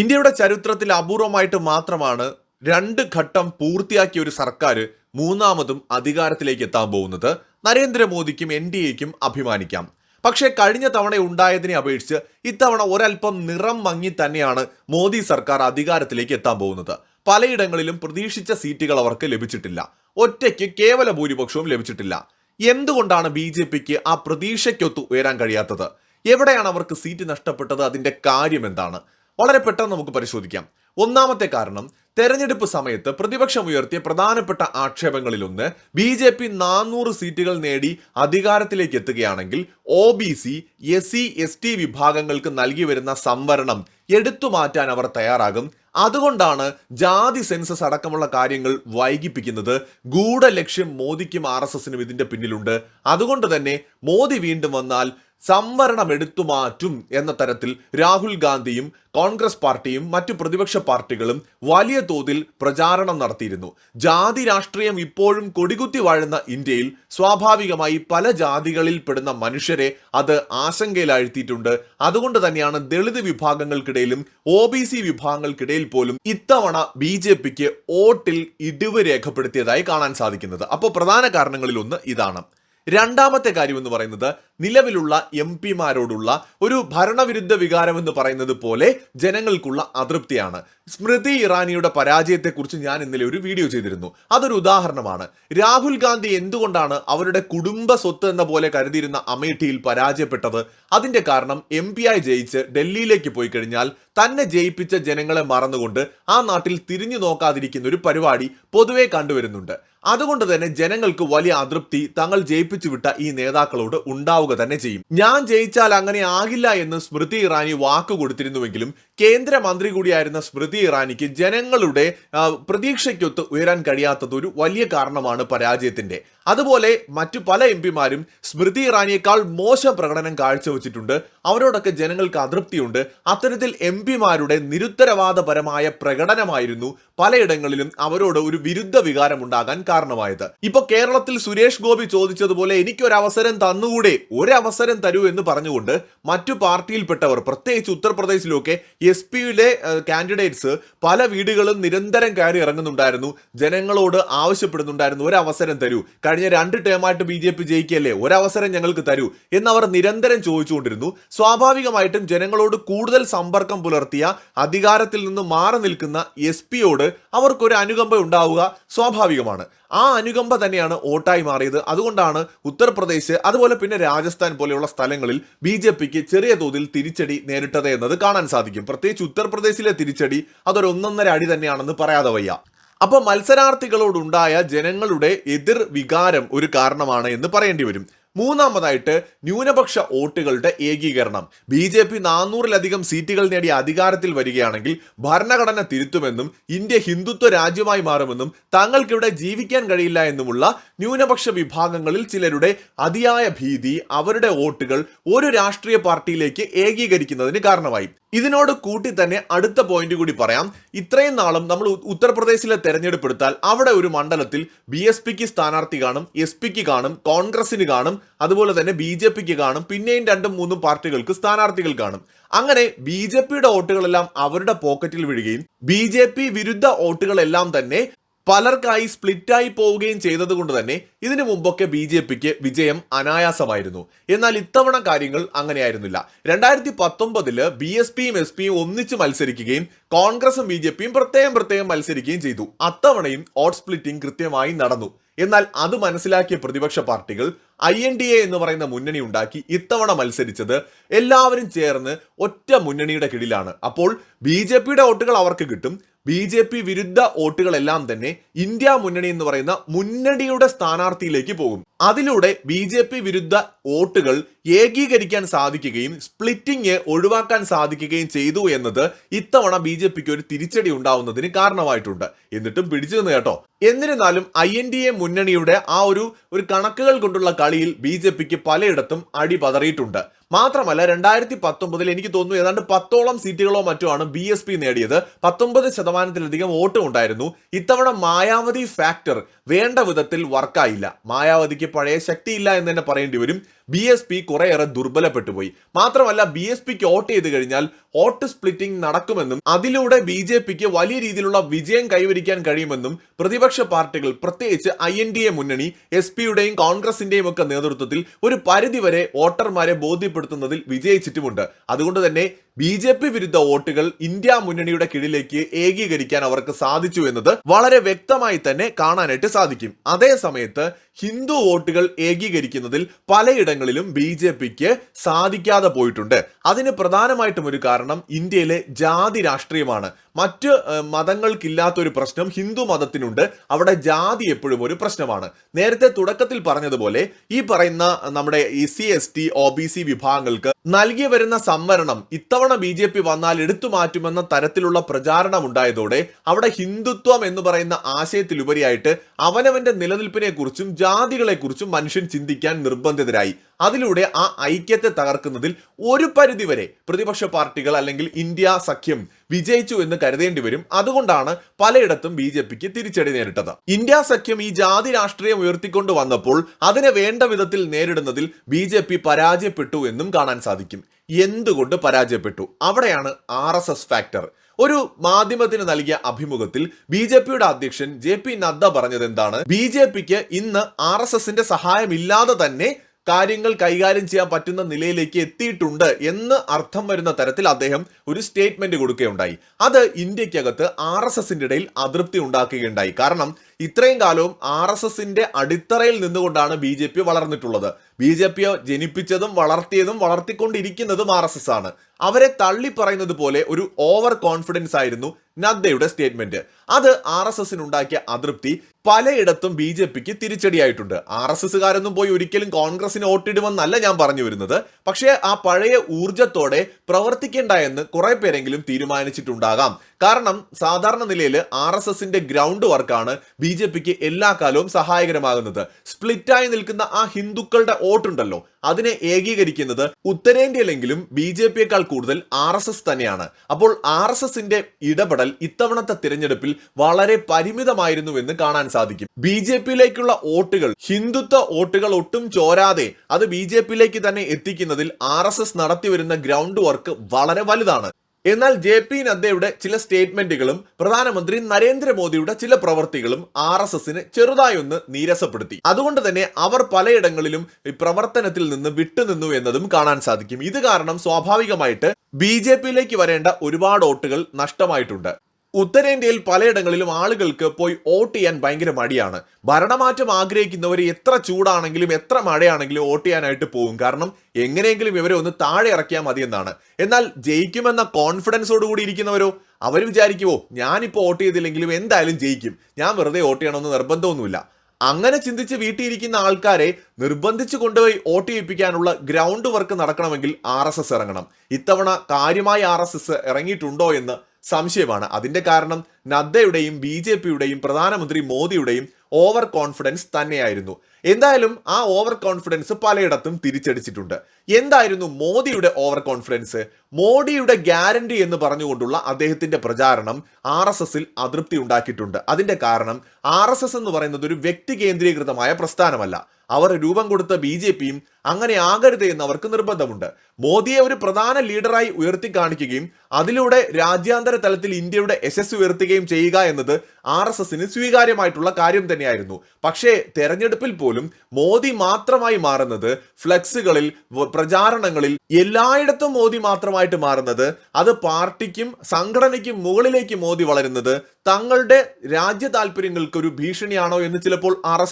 ഇന്ത്യയുടെ ചരിത്രത്തിൽ അപൂർവമായിട്ട് മാത്രമാണ് രണ്ട് ഘട്ടം പൂർത്തിയാക്കിയ ഒരു സർക്കാർ മൂന്നാമതും അധികാരത്തിലേക്ക് എത്താൻ പോകുന്നത്. നരേന്ദ്രമോദിക്കും എൻ ഡി എക്കും അഭിമാനിക്കാം. പക്ഷേ കഴിഞ്ഞ തവണ ഉണ്ടായതിനെ അപേക്ഷിച്ച് ഇത്തവണ ഒരൽപ്പം നിറം മങ്ങി തന്നെയാണ് മോദി സർക്കാർ അധികാരത്തിലേക്ക് എത്താൻ പോകുന്നത്. പലയിടങ്ങളിലും പ്രതീക്ഷിച്ച സീറ്റുകൾ അവർക്ക് ലഭിച്ചിട്ടില്ല. ഒറ്റയ്ക്ക് കേവല ഭൂരിപക്ഷവും ലഭിച്ചിട്ടില്ല. എന്തുകൊണ്ടാണ് ബി ജെ പിക്ക് ആ പ്രതീക്ഷയ്ക്കൊത്ത് ഉയരാൻ കഴിയാത്തത്? എവിടെയാണ് അവർക്ക് സീറ്റ് നഷ്ടപ്പെട്ടത്? അതിന്റെ കാര്യം എന്താണ്? വളരെ പെട്ടെന്ന് നമുക്ക് പരിശോധിക്കാം. ഒന്നാമത്തെ കാരണം തെരഞ്ഞെടുപ്പ് സമയത്ത് പ്രതിപക്ഷം ഉയർത്തിയ പ്രധാനപ്പെട്ട ആക്ഷേപങ്ങളിലൊന്ന് ബി ജെ പി നാനൂറ് സീറ്റുകൾ നേടി അധികാരത്തിലേക്ക് എത്തുകയാണെങ്കിൽ O B C S C S T വിഭാഗങ്ങൾക്ക് നൽകി വരുന്ന സംവരണം എടുത്തു മാറ്റാൻ അവർ തയ്യാറാകും. അതുകൊണ്ടാണ് ജാതി സെൻസസ് അടക്കമുള്ള കാര്യങ്ങൾ വൈകിപ്പിക്കുന്നത്. ഗൂഢലക്ഷ്യം മോദിക്കും ആർ എസ് എസിനും ഇതിന്റെ പിന്നിലുണ്ട്. അതുകൊണ്ട് തന്നെ മോദി വീണ്ടും വന്നാൽ സംവരണം എടുത്തു മാറ്റും എന്ന തരത്തിൽ രാഹുൽ ഗാന്ധിയും കോൺഗ്രസ് പാർട്ടിയും മറ്റു പ്രതിപക്ഷ പാർട്ടികളും വലിയ തോതിൽ പ്രചാരണം നടത്തിയിരുന്നു. ജാതി രാഷ്ട്രീയം ഇപ്പോഴും കൊടികുത്തി വാഴുന്ന ഇന്ത്യയിൽ സ്വാഭാവികമായി പല ജാതികളിൽ പെടുന്ന മനുഷ്യരെ അത് ആശങ്കയിലാഴ്ത്തിയിട്ടുണ്ട്. അതുകൊണ്ട് തന്നെയാണ് ദളിത് വിഭാഗങ്ങൾക്കിടയിലും ഒ ബി സി വിഭാഗങ്ങൾക്കിടയിൽ പോലും ഇത്തവണ ബി ജെ പിക്ക് വോട്ടിൽ ഇടിവ് രേഖപ്പെടുത്തിയതായി കാണാൻ സാധിക്കുന്നത്. അപ്പോൾ പ്രധാന കാരണങ്ങളിൽ ഒന്ന് ഇതാണ്. രണ്ടാമത്തെ കാര്യം എന്ന് പറയുന്നത് നിലവിലുള്ള എം പിമാരോടുള്ള ഒരു ഭരണവിരുദ്ധ വികാരം എന്ന് പറയുന്നത് പോലെ ജനങ്ങൾക്കുള്ള അതൃപ്തിയാണ്. സ്മൃതി ഇറാനിയുടെ പരാജയത്തെക്കുറിച്ച് ഞാൻ ഇന്നലെ ഒരു വീഡിയോ ചെയ്തിരുന്നു. അതൊരു ഉദാഹരണമാണ്. രാഹുൽ ഗാന്ധി എന്തുകൊണ്ടാണ് അവരുടെ കുടുംബ സ്വത്ത് എന്ന പോലെ കരുതിയിരുന്ന അമേഠിയിൽ പരാജയപ്പെട്ടത്? അതിന്റെ കാരണം എം പി ആയി ജയിച്ച് ഡൽഹിയിലേക്ക് പോയി കഴിഞ്ഞാൽ തന്നെ ജയിപ്പിച്ച ജനങ്ങളെ മറന്നുകൊണ്ട് ആ നാട്ടിൽ തിരിഞ്ഞു നോക്കാതിരിക്കുന്ന ഒരു പരിപാടി പൊതുവെ കണ്ടുവരുന്നുണ്ട്. അതുകൊണ്ട് തന്നെ ജനങ്ങൾക്ക് വലിയ അതൃപ്തി തങ്ങൾ ജയിപ്പിച്ചു വിട്ട ഈ നേതാക്കളോട് ഉണ്ടാവുക തന്നെ ചെയ്യും. ഞാൻ ജയിച്ചാൽ അങ്ങനെ ആകില്ല എന്ന് സ്മൃതി ഇറാനി വാക്ക് കൊടുത്തിരുന്നുവെങ്കിലും കേന്ദ്രമന്ത്രി കൂടിയായിരുന്ന സ്മൃതി ഇറാനിക്ക് ജനങ്ങളുടെ പ്രതീക്ഷയ്ക്കൊത്ത് ഉയരാൻ കഴിയാത്തത് ഒരു വലിയ കാരണമാണ് പരാജയത്തിന്റെ. അതുപോലെ മറ്റു പല എം പിമാരും സ്മൃതി ഇറാനിയേക്കാൾ മോശം പ്രകടനം കാഴ്ചവെച്ചിട്ടുണ്ട്. അവരോടൊക്കെ ജനങ്ങൾക്ക് അതൃപ്തിയുണ്ട്. അത്തരത്തിൽ എം പിമാരുടെ നിരുത്തരവാദപരമായ പ്രകടനമായിരുന്നു പലയിടങ്ങളിലും അവരോട് ഒരു വിരുദ്ധ വികാരം ഉണ്ടാകാൻ കാരണമായത്. ഇപ്പൊ കേരളത്തിൽ സുരേഷ് ഗോപി ചോദിച്ചതുപോലെ എനിക്കൊരവസരം തന്നുകൂടെ? ഒരവസരം തരൂ എന്ന് പറഞ്ഞുകൊണ്ട് മറ്റു പാർട്ടിയിൽപ്പെട്ടവർ പ്രത്യേകിച്ച് ഉത്തർപ്രദേശിലൊക്കെ എസ് പിയിലെ കാൻഡിഡേറ്റ്സ് പല വീടുകളും നിരന്തരം കയറി ഇറങ്ങുന്നുണ്ടായിരുന്നു. ജനങ്ങളോട് ആവശ്യപ്പെടുന്നുണ്ടായിരുന്നു ഒരവസരം തരൂ. കഴിഞ്ഞ രണ്ട് ടേമായിട്ട് ബി ജെ പി ജയിക്കല്ലേ? ഒരവസരം ഞങ്ങൾക്ക് തരൂ എന്നവർ നിരന്തരം ചോദിച്ചുകൊണ്ടിരുന്നു. സ്വാഭാവികമായിട്ടും ജനങ്ങളോട് കൂടുതൽ സമ്പർക്കം പുലർത്തിയ അധികാരത്തിൽ നിന്ന് മാറി നിൽക്കുന്ന എസ് പിയോട് അവർക്കൊരു അനുകമ്പ ഉണ്ടാവുക സ്വാഭാവികമാണ്. ആ അനുകമ്പ തന്നെയാണ് വോട്ടായി മാറിയത്. അതുകൊണ്ടാണ് ഉത്തർപ്രദേശ് അതുപോലെ പിന്നെ രാജസ്ഥാൻ പോലെയുള്ള സ്ഥലങ്ങളിൽ ബി ജെ പിക്ക് ചെറിയ തോതിൽ തിരിച്ചടി നേരിട്ടത് എന്നത് കാണാൻ സാധിക്കും. പ്രത്യേകിച്ച് ഉത്തർപ്രദേശിലെ തിരിച്ചടി അതൊരു ഒന്നൊന്നര അടി തന്നെയാണെന്ന് പറയാതെ വയ്യ. അപ്പോൾ മത്സരാർത്ഥികളോടുണ്ടായ ജനങ്ങളുടെ എതിർ വികാരം ഒരു കാരണമാണ് എന്ന് പറയേണ്ടി വരും. മൂന്നാമതായിട്ട് ന്യൂനപക്ഷ വോട്ടുകളുടെ ഏകീകരണം. ബി ജെ പി നാനൂറിലധികം സീറ്റുകൾ നേടി അധികാരത്തിൽ വരികയാണെങ്കിൽ ഭരണഘടന തിരുത്തുമെന്നും ഇന്ത്യ ഹിന്ദുത്വ രാജ്യമായി മാറുമെന്നും തങ്ങൾക്കിവിടെ ജീവിക്കാൻ കഴിയില്ല എന്നുമുള്ള ന്യൂനപക്ഷ വിഭാഗങ്ങളിൽ ചിലരുടെ അതിയായ ഭീതി അവരുടെ വോട്ടുകൾ ഒരു രാഷ്ട്രീയ പാർട്ടിയിലേക്ക് ഏകീകരിക്കുന്നതിന് കാരണമായി. ഇതിനോട് കൂട്ടി തന്നെ അടുത്ത പോയിന്റ് കൂടി പറയാം. ഇത്രയും നാളും നമ്മൾ ഉത്തർപ്രദേശിലെ തെരഞ്ഞെടുപ്പ് എടുത്താൽ അവിടെ ഒരു മണ്ഡലത്തിൽ ബി എസ് പിക്ക് സ്ഥാനാർത്ഥി കാണും എസ് പിക്ക് കാണും കോൺഗ്രസിന് കാണും അതുപോലെ തന്നെ ബി ജെ പിക്ക് കാണും പിന്നെയും രണ്ടും മൂന്നും പാർട്ടികൾക്ക് സ്ഥാനാർത്ഥികൾ കാണും. അങ്ങനെ ബി ജെ പിയുടെ വോട്ടുകളെല്ലാം അവരുടെ പോക്കറ്റിൽ വീഴുകയും ബി ജെ പി വിരുദ്ധ വോട്ടുകളെല്ലാം തന്നെ പലർക്കായി സ്പ്ലിറ്റായി പോവുകയും ചെയ്തത് കൊണ്ട് തന്നെ ഇതിനു മുമ്പൊക്കെ ബി ജെ പിക്ക് വിജയം അനായാസമായിരുന്നു. എന്നാൽ ഇത്തവണ കാര്യങ്ങൾ അങ്ങനെയായിരുന്നില്ല. രണ്ടായിരത്തി പത്തൊമ്പതിൽ ബി എസ് പിയും എസ് പിയും ഒന്നിച്ച് മത്സരിക്കുകയും കോൺഗ്രസും ബി ജെ പിയും പ്രത്യേകം പ്രത്യേകം മത്സരിക്കുകയും ചെയ്തു. അത്തവണയും ഓട്ട് സ്പ്ലിറ്റിംഗ് കൃത്യമായി നടന്നു. എന്നാൽ അത് മനസ്സിലാക്കിയ പ്രതിപക്ഷ പാർട്ടികൾ ഐ എൻ ഡി എ എന്ന് പറയുന്ന മുന്നണി ഉണ്ടാക്കി ഇത്തവണ മത്സരിച്ചത് എല്ലാവരും ചേർന്ന് ഒറ്റ മുന്നണിയുടെ കീഴിലാണ് അപ്പോൾ ബി ജെ പിയുടെ വോട്ടുകൾ അവർക്ക് കിട്ടും. ബി ജെ പി വിരുദ്ധ വോട്ടുകളെല്ലാം തന്നെ ഇന്ത്യ മുന്നണി എന്ന് പറയുന്ന മുന്നണിയുടെ സ്ഥാനാർത്ഥിയിലേക്ക് പോകും. അതിലൂടെ ബി ജെ പി വിരുദ്ധ വോട്ടുകൾ ഏകീകരിക്കാൻ സാധിക്കുകയും സ്പ്ലിറ്റിംഗ് ഒഴിവാക്കാൻ സാധിക്കുകയും ചെയ്തു എന്നത് ഇത്തവണ ബി ജെ പിക്ക് ഒരു തിരിച്ചടി ഉണ്ടാവുന്നതിന് കാരണമായിട്ടുണ്ട്. എന്നിട്ടും പിടിച്ചു നിന്ന് കേട്ടോ. എന്നിരുന്നാലും ഐ എൻ ഡി എ മുന്നണിയുടെ ആ ഒരു ഒരു കണക്കുകൾ കൊണ്ടുള്ള കളിയിൽ ബി ജെ പിക്ക് പലയിടത്തും അടി പതറിയിട്ടുണ്ട്. മാത്രമല്ല രണ്ടായിരത്തി പത്തൊമ്പതിൽ എനിക്ക് തോന്നുന്നു ഏതാണ്ട് പത്തോളം സീറ്റുകളോ മറ്റോ ആണ് ബി എസ് പി നേടിയത്. പത്തൊമ്പത് ശതമാനത്തിലധികം വോട്ടും ഉണ്ടായിരുന്നു. ഇത്തവണ മായാവതി ഫാക്ടർ വേണ്ട വിധത്തിൽ വർക്കായില്ല മായാവതിക്ക് പഴയ ശക്തിയില്ല എന്ന് തന്നെ പറയേണ്ടി വരും. ബി എസ് പി കുറേയേറെ ദുർബലപ്പെട്ടു പോയി മാത്രമല്ല ബി എസ് പിക്ക് വോട്ട് ചെയ്ത് കഴിഞ്ഞാൽ വോട്ട് സ്പ്ലിറ്റിംഗ് നടക്കുമെന്നും അതിലൂടെ ബി ജെ പിക്ക് വലിയ രീതിയിലുള്ള വിജയം കൈവരിക്കാൻ കഴിയുമെന്നും പ്രതിപക്ഷ പാർട്ടികൾ പ്രത്യേകിച്ച് ഐ എൻ ഡി എ മുന്നണി എസ് പിയുടെയും കോൺഗ്രസിന്റെയും ഒക്കെ നേതൃത്വത്തിൽ ഒരു പരിധിവരെ വോട്ടർമാരെ ബോധ്യപ്പെടുത്തുന്നതിൽ വിജയിച്ചിട്ടുമുണ്ട്. അതുകൊണ്ട് തന്നെ ബി ജെ പി വിരുദ്ധ വോട്ടുകൾ ഇന്ത്യ മുന്നണിയുടെ കീഴിലേക്ക് ഏകീകരിക്കാൻ അവർക്ക് സാധിച്ചു എന്നത് വളരെ വ്യക്തമായി തന്നെ കാണാനായിട്ട് സാധിക്കും. അതേസമയത്ത് ഹിന്ദു വോട്ടുകൾ ഏകീകരിക്കുന്നതിൽ പലയിടങ്ങളിലും ബി ജെ പിക്ക് സാധിക്കാതെ പോയിട്ടുണ്ട്. അതിന് പ്രധാനമായിട്ടും ഒരു കാരണം ഇന്ത്യയിലെ ജാതി രാഷ്ട്രീയമാണ്. മറ്റ് മതങ്ങൾക്കില്ലാത്തൊരു പ്രശ്നം ഹിന്ദു മതത്തിനുണ്ട്. അവിടെ ജാതി എപ്പോഴും ഒരു പ്രശ്നമാണ്. നേരത്തെ തുടക്കത്തിൽ പറഞ്ഞതുപോലെ ഈ പറയുന്ന നമ്മുടെ S C S T O B C വിഭാഗങ്ങൾക്ക് നൽകി വരുന്ന സംവരണം ഇത്തവണ ബി ജെ പി വന്നാൽ എടുത്തു മാറ്റുമെന്ന തരത്തിലുള്ള പ്രചാരണം ഉണ്ടായതോടെ അവിടെ ഹിന്ദുത്വം എന്ന് പറയുന്ന ആശയത്തിലുപരിയായിട്ട് അവനവന്റെ നിലനിൽപ്പിനെ കുറിച്ചും ജാതികളെ കുറിച്ചും മനുഷ്യൻ ചിന്തിക്കാൻ നിർബന്ധിതരായി. അതിലൂടെ ആ ഐക്യത്തെ തകർക്കുന്നതിൽ ഒരു പരിധിവരെ പ്രതിപക്ഷ പാർട്ടികൾ അല്ലെങ്കിൽ ഇന്ത്യ സഖ്യം വിജയിച്ചു എന്ന് കരുതേണ്ടി വരും. അതുകൊണ്ടാണ് പലയിടത്തും ബി ജെ പിക്ക് തിരിച്ചടി നേരിട്ടത്. ഇന്ത്യ സഖ്യം ഈ ജാതി രാഷ്ട്രീയം ഉയർത്തിക്കൊണ്ട് വന്നപ്പോൾ അതിനെ വേണ്ട വിധത്തിൽ നേരിടുന്നതിൽ ബി ജെ പി പരാജയപ്പെട്ടു എന്നും കാണാൻ സാധിക്കും. എന്തുകൊണ്ട് പരാജയപ്പെട്ടു? അവിടെയാണ് ആർ എസ് എസ് ഫാക്ടർ. ഒരു മാധ്യമത്തിന് നൽകിയ അഭിമുഖത്തിൽ ബി ജെ പിയുടെ അധ്യക്ഷൻ ജെ പി നദ്ദ പറഞ്ഞത് എന്താണ് ബി ജെ പിക്ക് ഇന്ന് ആർ എസ് എസിന്റെ സഹായമില്ലാതെ തന്നെ കാര്യങ്ങൾ കൈകാര്യം ചെയ്യാൻ പറ്റുന്ന നിലയിലേക്ക് എത്തിയിട്ടുണ്ട് എന്ന് അർത്ഥം വരുന്ന തരത്തിൽ അദ്ദേഹം ഒരു സ്റ്റേറ്റ്മെന്റ് കൊടുക്കുകയുണ്ടായി. അത് ഇന്ത്യക്കകത്ത് ആർ എസ് എസിന്റെ ഇടയിൽ അതൃപ്തി ഉണ്ടാക്കുകയുണ്ടായി. കാരണം ഇത്രയും കാലവും ആർ എസ് എസിന്റെ അടിത്തറയിൽ നിന്നുകൊണ്ടാണ് ബി ജെ പി വളർന്നിട്ടുള്ളത്. ബി ജെ പിയെ ജനിപ്പിച്ചതും വളർത്തിയതും വളർത്തിക്കൊണ്ടിരിക്കുന്നതും ആർ എസ് എസ് ആണ്. അവരെ തള്ളി പറയുന്നത് പോലെ ഒരു ഓവർ കോൺഫിഡൻസ് ആയിരുന്നു നദ്ദയുടെ സ്റ്റേറ്റ്മെന്റ്. അത് ആർ എസ് എസിനുണ്ടാക്കിയ അതൃപ്തി പലയിടത്തും ബി ജെ പിക്ക് തിരിച്ചടിയായിട്ടുണ്ട്. ആർ എസ് എസുകാരൊന്നും പോയി ഒരിക്കലും കോൺഗ്രസിന് വോട്ടിടുമെന്നല്ല ഞാൻ പറഞ്ഞു വരുന്നത്. പക്ഷേ ആ പഴയ ഊർജത്തോടെ പ്രവർത്തിക്കേണ്ട എന്ന് കുറെ പേരെങ്കിലും തീരുമാനിച്ചിട്ടുണ്ടാകാം. കാരണം സാധാരണ നിലയിൽ ആർ എസ് എസിന്റെ ഗ്രൗണ്ട് വർക്കാണ് ബി ജെ പിക്ക് എല്ലാ കാലവും സഹായകരമാകുന്നത്. സ്പ്ലിറ്റായി നിൽക്കുന്ന ആ ഹിന്ദുക്കളുടെ വോട്ടുണ്ടല്ലോ അതിനെ ഏകീകരിക്കുന്നത് ഉത്തരേന്ത്യയിലെങ്കിലും ബി ജെ പിയേക്കാൾ കൂടുതൽ ആർ എസ് എസ് തന്നെയാണ്. അപ്പോൾ ആർ എസ് എസിന്റെ ഇടപെടൽ ഇത്തവണത്തെ തിരഞ്ഞെടുപ്പിൽ വളരെ പരിമിതമായിരുന്നു എന്ന് കാണാൻ സാധിക്കും. ബി ജെ പിയിലേക്കുള്ള വോട്ടുകൾ ഹിന്ദുത്വ വോട്ടുകൾ ഒട്ടും ചോരാതെ അത് ബി ജെ പിയിലേക്ക് തന്നെ എത്തിക്കുന്നതിൽ ആർ എസ് എസ് നടത്തിവരുന്ന ഗ്രൗണ്ട് വർക്ക് വളരെ വലുതാണ്. എന്നാൽ ജെ പി നദ്ദയുടെ ചില സ്റ്റേറ്റ്മെന്റുകളും പ്രധാനമന്ത്രി നരേന്ദ്രമോദിയുടെ ചില പ്രവർത്തികളും ആർ എസ് എസിന് ചെറുതായൊന്ന് നീരസപ്പെടുത്തി. അതുകൊണ്ട് തന്നെ അവർ പലയിടങ്ങളിലും പ്രവർത്തനത്തിൽ നിന്ന് വിട്ടുനിന്നു എന്നതും കാണാൻ സാധിക്കും. ഇത് കാരണം സ്വാഭാവികമായിട്ട് ബി ജെ പിയിലേക്ക് വരേണ്ട ഒരുപാട് വോട്ടുകൾ നഷ്ടമായിട്ടുണ്ട്. ഉത്തരേന്ത്യയിൽ പലയിടങ്ങളിലും ആളുകൾക്ക് പോയി വോട്ട് ചെയ്യാൻ ഭയങ്കര മടിയാണ്. ഭരണമാറ്റം ആഗ്രഹിക്കുന്നവർ എത്ര ചൂടാണെങ്കിലും എത്ര മഴയാണെങ്കിലും വോട്ട് ചെയ്യാനായിട്ട് പോകും. കാരണം എങ്ങനെയെങ്കിലും ഇവരെ ഒന്ന് താഴെ ഇറക്കിയാൽ മതി എന്നാണ് എന്നാൽ ജയിക്കുമെന്ന കോൺഫിഡൻസോടുകൂടി ഇരിക്കുന്നവരോ? അവർ വിചാരിക്കുമോ ഞാനിപ്പോൾ വോട്ട് ചെയ്തില്ലെങ്കിലും എന്തായാലും ജയിക്കും. ഞാൻ വെറുതെ വോട്ട് ചെയ്യണമെന്ന് നിർബന്ധമൊന്നുമില്ല. അങ്ങനെ ചിന്തിച്ച് വീട്ടിലിരിക്കുന്ന ആൾക്കാരെ നിർബന്ധിച്ചു കൊണ്ടുപോയി വോട്ട് ചെയ്യിപ്പിക്കാനുള്ള ഗ്രൗണ്ട് വർക്ക് നടക്കണമെങ്കിൽ ആർ എസ് എസ് ഇറങ്ങണം. ഇത്തവണ കാര്യമായി ആർ എസ് എസ് ഇറങ്ങിയിട്ടുണ്ടോ എന്ന് സംശയമാണ്. അതിന്റെ കാരണം നദ്ദയുടെയും ബി ജെ പിയുടെയും പ്രധാനമന്ത്രി മോദിയുടെയും ഓവർ കോൺഫിഡൻസ് തന്നെയായിരുന്നു. എന്തായാലും ആ ഓവർ കോൺഫിഡൻസ് പലയിടത്തും തിരിച്ചടിച്ചിട്ടുണ്ട്. എന്തായിരുന്നു മോദിയുടെ ഓവർ കോൺഫിഡൻസ് മോഡിയുടെ ഗ്യാരണ്ടി എന്ന് പറഞ്ഞുകൊണ്ടുള്ള അദ്ദേഹത്തിന്റെ പ്രചാരണം ആർ എസ് എസിൽ അതൃപ്തി ഉണ്ടാക്കിയിട്ടുണ്ട്. അതിന്റെ കാരണം ആർ എസ് എസ് എന്ന് പറയുന്നത് ഒരു വ്യക്തി കേന്ദ്രീകൃതമായ പ്രസ്ഥാനമല്ല. അവർ രൂപം കൊടുത്ത ബി ജെ പിയും അങ്ങനെ ആകരുത് എന്ന് അവർക്ക് നിർബന്ധമുണ്ട്. മോദിയെ ഒരു പ്രധാന ലീഡറായി ഉയർത്തി കാണിക്കുകയും അതിലൂടെ രാജ്യാന്തര തലത്തിൽ ഇന്ത്യയുടെ യശസ് ഉയർത്തുകയും ചെയ്യുക എന്നത് ആർ എസ് എസിന് സ്വീകാര്യമായിട്ടുള്ള കാര്യം തന്നെയായിരുന്നു. പക്ഷേ തെരഞ്ഞെടുപ്പിൽ പോലും മോദി മാത്രമായി മാറുന്നത് ഫ്ലെക്സുകളിൽ പ്രചാരണങ്ങളിൽ എല്ലായിടത്തും മോദി മാത്രമായിട്ട് മാറുന്നത് അത് പാർട്ടിക്കും സംഘടനയ്ക്കും മുകളിലേക്ക് മോദി വളരുന്നത് തങ്ങളുടെ രാജ്യ താല്പര്യങ്ങൾക്ക് ഒരു ഭീഷണിയാണോ എന്ന് ചിലപ്പോൾ ആർ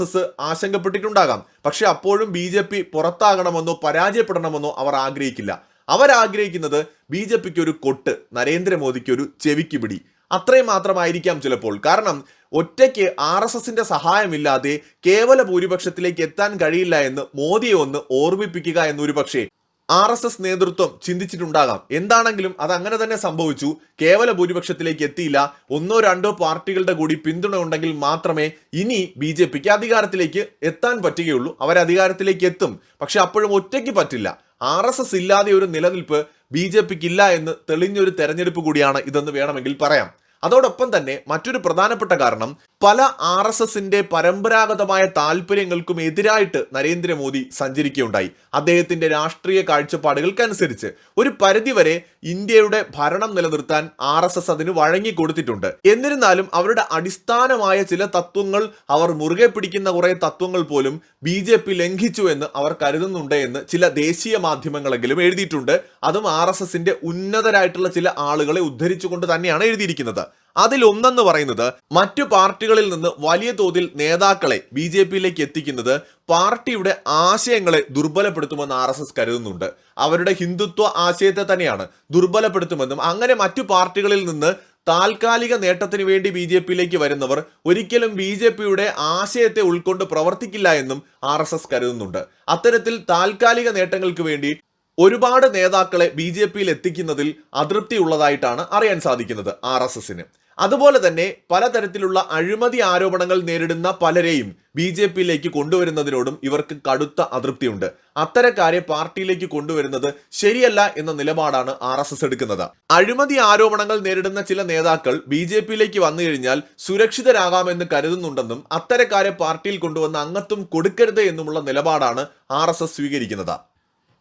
ആശങ്കപ്പെട്ടിട്ടുണ്ടാകാം. പക്ഷെ അപ്പോഴും ബി ജെ പി പുറത്താകണമെന്നോ പരാജയപ്പെടണമെന്നോ അവർ ആഗ്രഹിക്കില്ല. അവരാഗ്രഹിക്കുന്നത് ബി ജെ പിക്ക് ഒരു കൊട്ട് നരേന്ദ്രമോദിക്ക് ഒരു ചെവിക്ക് പിടി. അത്രയും മാത്രമായിരിക്കാം ചിലപ്പോൾ. കാരണം ഒറ്റയ്ക്ക് ആർ എസ് എസിന്റെ സഹായമില്ലാതെ കേവല ഭൂരിപക്ഷത്തിലേക്ക് എത്താൻ കഴിയില്ല എന്ന് മോദിയെ ഒന്ന് ഓർമ്മിപ്പിക്കുക എന്നൊരു പക്ഷേ ആർ എസ് എസ് നേതൃത്വം ചിന്തിച്ചിട്ടുണ്ടാകാം. എന്താണെങ്കിലും അത് അങ്ങനെ തന്നെ സംഭവിച്ചു. കേവല ഭൂരിപക്ഷത്തിലേക്ക് എത്തിയില്ല. ഒന്നോ രണ്ടോ പാർട്ടികളുടെ കൂടി പിന്തുണ ഉണ്ടെങ്കിൽ മാത്രമേ ഇനി ബി ജെ പിക്ക് അധികാരത്തിലേക്ക് എത്താൻ പറ്റുകയുള്ളൂ. അവർ അധികാരത്തിലേക്ക് എത്തും. പക്ഷെ അപ്പോഴും ഒറ്റയ്ക്ക് പറ്റില്ല. ആർ എസ് എസ് ഇല്ലാതെ ഒരു നിലനിൽപ്പ് ബി ജെ പിക്ക് ഇല്ല എന്ന് തെളിഞ്ഞൊരു തെരഞ്ഞെടുപ്പ് കൂടിയാണ് ഇതെന്ന് വേണമെങ്കിൽ പറയാം. അതോടൊപ്പം തന്നെ മറ്റൊരു പ്രധാനപ്പെട്ട കാരണം പല ആർ എസ് എസിന്റെ പരമ്പരാഗതമായ താല്പര്യങ്ങൾക്കും എതിരായിട്ട് നരേന്ദ്രമോദി സഞ്ചരിക്കുകയുണ്ടായി. അദ്ദേഹത്തിന്റെ രാഷ്ട്രീയ കാഴ്ചപ്പാടുകൾക്കനുസരിച്ച് ഒരു പരിധിവരെ ഇന്ത്യയുടെ ഭരണം നിലനിർത്താൻ ആർ എസ് എസ് അതിന് വഴങ്ങിക്കൊടുത്തിട്ടുണ്ട് എന്നിരുന്നാലും അവരുടെ അടിസ്ഥാനമായ ചില തത്വങ്ങൾ അവർ മുറുകെ പിടിക്കുന്ന കുറെ തത്വങ്ങൾ പോലും ബി ജെ പി ലംഘിച്ചു എന്ന് അവർ കരുതുന്നുണ്ട് എന്ന് ചില ദേശീയ മാധ്യമങ്ങളെങ്കിലും എഴുതിയിട്ടുണ്ട്. അതും ആർ എസ് എസിന്റെ ഉന്നതരായിട്ടുള്ള ചില ആളുകളെ ഉദ്ധരിച്ചുകൊണ്ട് തന്നെയാണ് എഴുതിയിരിക്കുന്നത്. അതിൽ ഒന്നെന്ന് പറയുന്നത് മറ്റു പാർട്ടികളിൽ നിന്ന് വലിയ തോതിൽ നേതാക്കളെ ബി ജെ പിയിലേക്ക് എത്തിക്കുന്നത് പാർട്ടിയുടെ ആശയങ്ങളെ ദുർബലപ്പെടുത്തുമെന്ന് ആർ എസ് എസ് കരുതുന്നുണ്ട്. അവരുടെ ഹിന്ദുത്വ ആശയത്തെ തന്നെയാണ് ദുർബലപ്പെടുത്തുമെന്നും അങ്ങനെ മറ്റു പാർട്ടികളിൽ നിന്ന് താൽക്കാലിക നേട്ടത്തിന് വേണ്ടി ബി ജെ പിയിലേക്ക് വരുന്നവർ ഒരിക്കലും ബി ജെ പിയുടെ ആശയത്തെ ഉൾക്കൊണ്ട് പ്രവർത്തിക്കില്ല എന്നും ആർ എസ് എസ് കരുതുന്നുണ്ട്. അത്തരത്തിൽ താൽക്കാലിക നേട്ടങ്ങൾക്ക് വേണ്ടി ഒരുപാട് നേതാക്കളെ ബി ജെ പിയിൽ എത്തിക്കുന്നതിൽ അതൃപ്തി ഉള്ളതായിട്ടാണ് അറിയാൻ സാധിക്കുന്നത് ആർ എസ് എസിന്. അതുപോലെ തന്നെ പലതരത്തിലുള്ള അഴിമതി ആരോപണങ്ങൾ നേരിടുന്ന പലരെയും ബി ജെ പിയിലേക്ക് കൊണ്ടുവരുന്നതിനോടും ഇവർക്ക് കടുത്ത അതൃപ്തിയുണ്ട്. അത്തരക്കാരെ പാർട്ടിയിലേക്ക് കൊണ്ടുവരുന്നത് ശരിയല്ല എന്ന നിലപാടാണ് ആർ എസ് എസ് എടുക്കുന്നത്. അഴിമതി ആരോപണങ്ങൾ നേരിടുന്ന ചില നേതാക്കൾ ബി ജെ പിയിലേക്ക് വന്നു കഴിഞ്ഞാൽ സുരക്ഷിതരാകാമെന്ന് കരുതുന്നുണ്ടെന്നും അത്തരക്കാരെ പാർട്ടിയിൽ കൊണ്ടുവന്ന അംഗത്വം കൊടുക്കരുത് എന്നുമുള്ള നിലപാടാണ് ആർ സ്വീകരിക്കുന്നത്.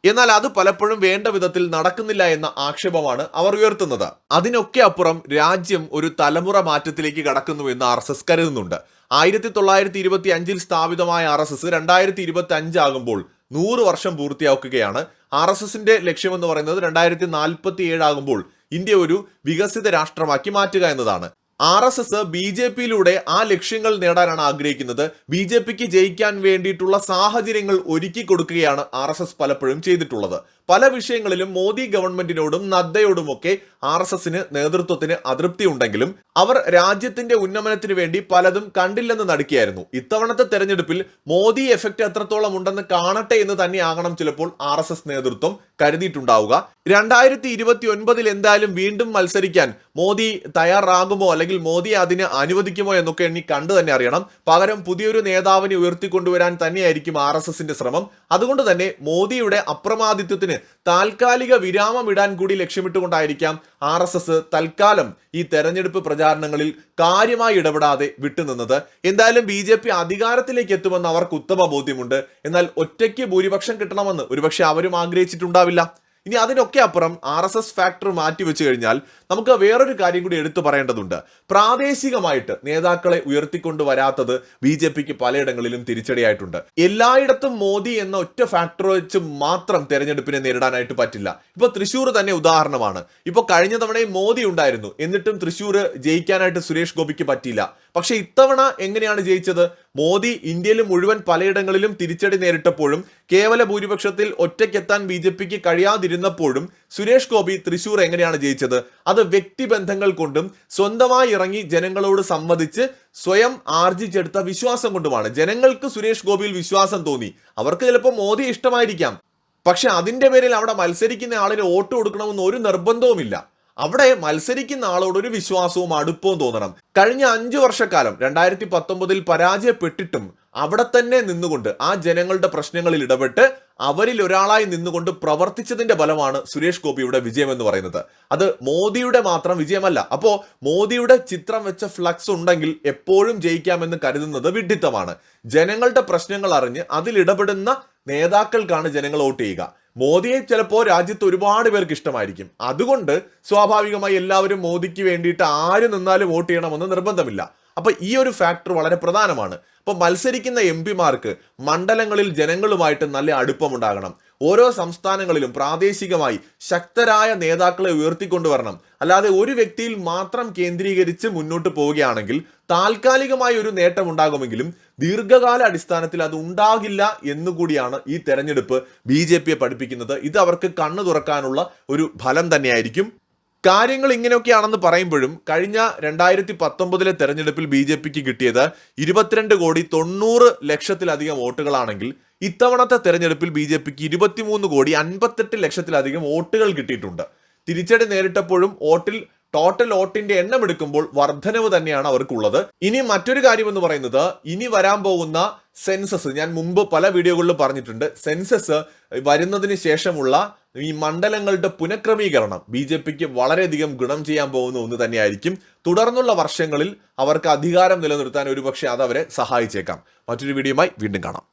എന്നാൽ അത് പലപ്പോഴും വേണ്ട വിധത്തിൽ നടക്കുന്നില്ല എന്ന ആക്ഷേപമാണ് അവർ ഉയർത്തുന്നത്. അതിനൊക്കെ അപ്പുറം രാജ്യം ഒരു തലമുറ മാറ്റത്തിലേക്ക് കടക്കുന്നു എന്ന് ആർ എസ് എസ് കരുതുന്നുണ്ട്. ആയിരത്തി തൊള്ളായിരത്തി ഇരുപത്തി അഞ്ചിൽ സ്ഥാപിതമായ ആർ എസ് എസ് രണ്ടായിരത്തി ഇരുപത്തി അഞ്ചാകുമ്പോൾ നൂറ് വർഷം പൂർത്തിയാക്കുകയാണ്. ആർ എസ് എസിന്റെ ലക്ഷ്യമെന്ന് പറയുന്നത് രണ്ടായിരത്തി നാൽപ്പത്തി ഏഴാകുമ്പോൾ ഇന്ത്യ ഒരു വികസിത രാഷ്ട്രമാക്കി മാറ്റുക എന്നതാണ്. R S S B J പിയിലൂടെ ആ ലക്ഷ്യങ്ങൾ നേടാനാണ് ആഗ്രഹിക്കുന്നത്. ബി ജെ പിക്ക് ജയിക്കാൻ വേണ്ടിയിട്ടുള്ള സാഹചര്യങ്ങൾ ഒരുക്കി കൊടുക്കുകയാണ് ആർ എസ് എസ് പലപ്പോഴും ചെയ്തിട്ടുള്ളത്. പല വിഷയങ്ങളിലും മോദി ഗവൺമെന്റിനോടും നദ്ദയോടുമൊക്കെ ആർ എസ് എസിന് നേതൃത്വത്തിന് അതൃപ്തി ഉണ്ടെങ്കിലും അവർ രാജ്യത്തിന്റെ ഉന്നമനത്തിന് വേണ്ടി പലതും കണ്ടില്ലെന്ന് നടുക്കിയായിരുന്നു. ഇത്തവണത്തെ തെരഞ്ഞെടുപ്പിൽ മോദി എഫക്റ്റ് എത്രത്തോളം ഉണ്ടെന്ന് കാണട്ടെ എന്ന് തന്നെയാകണം ചിലപ്പോൾ ആർ എസ് എസ് നേതൃത്വം കരുതിയിട്ടുണ്ടാവുക. രണ്ടായിരത്തി ഇരുപത്തി ഒൻപതിൽ എന്തായാലും വീണ്ടും മത്സരിക്കാൻ മോദി തയ്യാറാകുമോ അല്ലെങ്കിൽ മോദി അതിന് അനുവദിക്കുമോ എന്നൊക്കെ ഇനി കണ്ടു തന്നെ അറിയണം. പകരം പുതിയൊരു നേതാവിനെ ഉയർത്തിക്കൊണ്ടുവരാൻ തന്നെയായിരിക്കും ആർ ശ്രമം. അതുകൊണ്ട് തന്നെ മോദിയുടെ അപ്രമാദിത്വത്തിന് താൽക്കാലിക വിരാമം ഇടാൻ കൂടി ലക്ഷ്യമിട്ടുകൊണ്ടായിരിക്കാം ആർ എസ് എസ് തൽക്കാലം ഈ തെരഞ്ഞെടുപ്പ് പ്രചാരണങ്ങളിൽ കാര്യമായി ഇടപെടാതെ വിട്ടുനിന്നത്. എന്തായാലും ബി ജെ പി അധികാരത്തിലേക്ക് എത്തുമെന്ന് അവർക്ക് ഉത്തമ ബോധ്യമുണ്ട്. എന്നാൽ ഒറ്റയ്ക്ക് ഭൂരിപക്ഷം കിട്ടണമെന്ന് ഒരുപക്ഷെ അവരും ആഗ്രഹിച്ചിട്ടുണ്ടാവില്ല. ഇനി അതിനൊക്കെ അപ്പുറം ആർ എസ് എസ് ഫാക്ടർ മാറ്റിവെച്ചു കഴിഞ്ഞാൽ നമുക്ക് വേറൊരു കാര്യം കൂടി എടുത്തു പറയേണ്ടതുണ്ട്. പ്രാദേശികമായിട്ട് നേതാക്കളെ ഉയർത്തിക്കൊണ്ട് വരാത്തത് ബി ജെ പിക്ക് പലയിടങ്ങളിലും തിരിച്ചടിയായിട്ടുണ്ട്. എല്ലായിടത്തും മോദി എന്ന ഒറ്റ ഫാക്ടർ വെച്ച് മാത്രം തെരഞ്ഞെടുപ്പിനെ നേരിടാനായിട്ട് പറ്റില്ല. ഇപ്പൊ തൃശ്ശൂർ തന്നെ ഉദാഹരണമാണ്. ഇപ്പൊ കഴിഞ്ഞ തവണയും മോദി ഉണ്ടായിരുന്നു. എന്നിട്ടും തൃശ്ശൂർ ജയിക്കാനായിട്ട് സുരേഷ് ഗോപിക്ക് പറ്റിയില്ല. പക്ഷെ ഇത്തവണ എങ്ങനെയാണ് ജയിച്ചത്? മോദി ഇന്ത്യയിലും മുഴുവൻ പലയിടങ്ങളിലും തിരിച്ചടി നേരിട്ടപ്പോഴും കേവല ഭൂരിപക്ഷത്തിൽ ഒറ്റയ്ക്കെത്താൻ ബി ജെ പിക്ക് കഴിയാതിരുന്നപ്പോഴും സുരേഷ് ഗോപി തൃശൂർ എങ്ങനെയാണ് ജയിച്ചത്? അത് വ്യക്തിബന്ധങ്ങൾ കൊണ്ടും സ്വന്തമായി ഇറങ്ങി ജനങ്ങളോട് സംവദിച്ച് സ്വയം ആർജിച്ചെടുത്ത വിശ്വാസം കൊണ്ടുമാണ്. ജനങ്ങൾക്ക് സുരേഷ് ഗോപിയിൽ വിശ്വാസം തോന്നി. അവർക്ക് ചിലപ്പോൾ മോദി ഇഷ്ടമായിരിക്കാം. പക്ഷെ അതിന്റെ പേരിൽ അവിടെ മത്സരിക്കുന്ന ആളിന് വോട്ട് കൊടുക്കണമെന്ന് ഒരു നിർബന്ധവുമില്ല. അവിടെ മത്സരിക്കുന്ന ആളോട് ഒരു വിശ്വാസവും അടുപ്പവും തോന്നണം. കഴിഞ്ഞ അഞ്ചു വർഷക്കാലം രണ്ടായിരത്തി പത്തൊമ്പതിൽ പരാജയപ്പെട്ടിട്ടും അവിടെ തന്നെ നിന്നുകൊണ്ട് ആ ജനങ്ങളുടെ പ്രശ്നങ്ങളിൽ ഇടപെട്ട് അവരിൽ ഒരാളായി നിന്നുകൊണ്ട് പ്രവർത്തിച്ചതിന്റെ ഫലമാണ് സുരേഷ് ഗോപിയുടെ വിജയം എന്ന് പറയുന്നത്. അത് മോദിയുടെ മാത്രം വിജയമല്ല. അപ്പോ മോദിയുടെ ചിത്രം വെച്ച ഫ്ലക്സ് ഉണ്ടെങ്കിൽ എപ്പോഴും ജയിക്കാമെന്ന് കരുതുന്നത് വിഡ്ഢിത്തമാണ്. ജനങ്ങളുടെ പ്രശ്നങ്ങൾ അറിഞ്ഞ് അതിലിടപെടുന്ന നേതാക്കൾക്കാണ് ജനങ്ങൾ വോട്ട് ചെയ്യുക. മോദിയെ ചിലപ്പോൾ രാജ്യത്ത് ഒരുപാട് പേർക്ക് ഇഷ്ടമായിരിക്കും. അതുകൊണ്ട് സ്വാഭാവികമായി എല്ലാവരും മോദിക്ക് വേണ്ടിയിട്ട് ആര് നിന്നാലും വോട്ട് ചെയ്യണമെന്ന് നിർബന്ധമില്ല. അപ്പൊ ഈ ഒരു ഫാക്ടർ വളരെ പ്രധാനമാണ്. അപ്പോൾ മത്സരിക്കുന്ന എം പിമാർക്ക് മണ്ഡലങ്ങളിൽ ജനങ്ങളുമായിട്ട് നല്ല അടുപ്പമുണ്ടാകണം. ഓരോ സംസ്ഥാനങ്ങളിലും പ്രാദേശികമായി ശക്തരായ നേതാക്കളെ ഉയർത്തിക്കൊണ്ടുവരണം. അല്ലാതെ ഒരു വ്യക്തിയിൽ മാത്രം കേന്ദ്രീകരിച്ച് മുന്നോട്ട് പോവുകയാണെങ്കിൽ താൽക്കാലികമായ ഒരു നേട്ടം ഉണ്ടാകുമെങ്കിലും ദീർഘകാല അടിസ്ഥാനത്തിൽ അത് ഉണ്ടാകില്ല എന്നുകൂടിയാണ് ഈ തെരഞ്ഞെടുപ്പ് ബി ജെ പിയെ പഠിപ്പിക്കുന്നത്. ഇത് അവർക്ക് കണ്ണു തുറക്കാനുള്ള ഒരു ഫലം തന്നെയായിരിക്കും. കാര്യങ്ങൾ ഇങ്ങനെയൊക്കെയാണെന്ന് പറയുമ്പോഴും കഴിഞ്ഞ രണ്ടായിരത്തി പത്തൊമ്പതിലെ തെരഞ്ഞെടുപ്പിൽ ബി ജെ പിക്ക് കിട്ടിയത് ഇരുപത്തിരണ്ട് കോടി തൊണ്ണൂറ് ലക്ഷത്തിലധികം വോട്ടുകളാണെങ്കിൽ ഇത്തവണത്തെ തെരഞ്ഞെടുപ്പിൽ ബി ജെ പിക്ക് ഇരുപത്തിമൂന്ന് കോടി അൻപത്തെട്ട് ലക്ഷത്തിലധികം വോട്ടുകൾ കിട്ടിയിട്ടുണ്ട്. തിരിച്ചടി നേരിട്ടപ്പോഴും വോട്ടിൽ ടോട്ടൽ വോട്ടിന്റെ എണ്ണം എടുക്കുമ്പോൾ വർധനവ് തന്നെയാണ് അവർക്കുള്ളത്. ഇനി മറ്റൊരു കാര്യം എന്ന് പറയുന്നത് ഇനി വരാൻ പോകുന്ന സെൻസസ്. ഞാൻ മുമ്പ് പല വീഡിയോകളിലും പറഞ്ഞിട്ടുണ്ട്. സെൻസസ് വരുന്നതിന് ശേഷമുള്ള ഈ മണ്ഡലങ്ങളുടെ പുനഃക്രമീകരണം ബി ജെ പിക്ക് വളരെയധികം ഗുണം ചെയ്യാൻ പോകുന്ന ഒന്ന് തന്നെയായിരിക്കും. തുടർന്നുള്ള വർഷങ്ങളിൽ അവർക്ക് അധികാരം നിലനിർത്താൻ ഒരുപക്ഷെ അത് അവരെ സഹായിച്ചേക്കാം. മറ്റൊരു വീഡിയോയുമായി വീണ്ടും കാണാം.